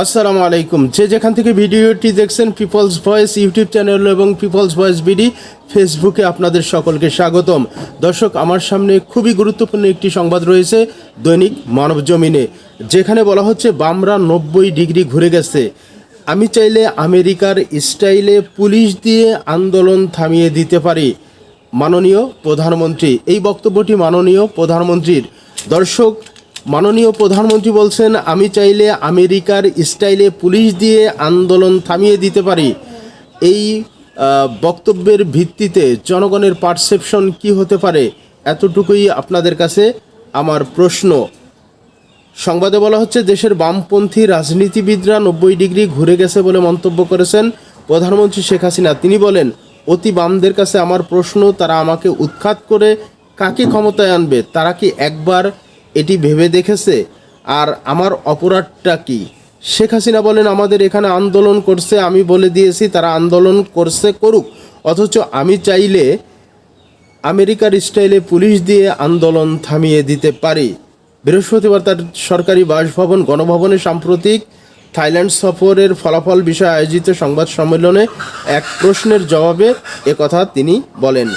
আসসালামু আলাইকুম। যে যেখান থেকে ভিডিওটি দেখছেন পিপলস ভয়েস ইউটিউব চ্যানেল এবং পিপলস ভয়েস বিডি ফেসবুকে আপনাদের সকলকে স্বাগতম। দর্শক, আমার সামনে খুবই গুরুত্বপূর্ণ একটি সংবাদ রয়েছে দৈনিক মানব জমিনে, যেখানে বলা হচ্ছে বামরা নব্বই ডিগ্রি ঘুরে গেছে। আমি চাইলে আমেরিকার স্টাইলে পুলিশ দিয়ে আন্দোলন থামিয়ে দিতে পারি। মাননীয় প্রধানমন্ত্রী, এই বক্তব্যটি মাননীয় প্রধানমন্ত্রীর। দর্শক মাননীয় প্রধানমন্ত্রী বলছেন, আমি চাইলে আমেরিকার স্টাইলে পুলিশ দিয়ে আন্দোলন থামিয়ে দিতে পারি। এই বক্তব্যের ভিত্তিতে জনগণের পারসেপশন কি হতে পারে, এতটুকুই আপনাদের কাছে আমার প্রশ্ন। সংবাদে বলা হচ্ছে, দেশের বামপন্থী রাজনীতিবিদরা নব্বই ডিগ্রি ঘুরে গেছে বলে মন্তব্য করেছেন প্রধানমন্ত্রী শেখ হাসিনা। তিনি বলেন, অতি বামদের কাছে আমার প্রশ্ন, তারা আমাকে উৎখাত করে কাকে ক্ষমতায় আনবে? তারা কি একবার এটি ভেবে দেখেছে। আর আমার অপরাধটা কি? শেখ হাসিনা বলেন, আমাদের এখানে আন্দোলন করছে, আমি বলে দিয়েছি, তারা আন্দোলন করছে, করুক। অথচ আমি চাইলে আমেরিকার স্টাইলে পুলিশ দিয়ে আন্দোলন থামিয়ে দিতে পারি। বৃহস্পতিবার তার সরকারি বাসভবন, গণভবনে সাম্প্রতিক থাইল্যান্ড সফরের ফলাফল বিষয়ে আয়োজিত সংবাদ সম্মেলনে এক প্রশ্নের জবাবে একথা তিনি বলেন।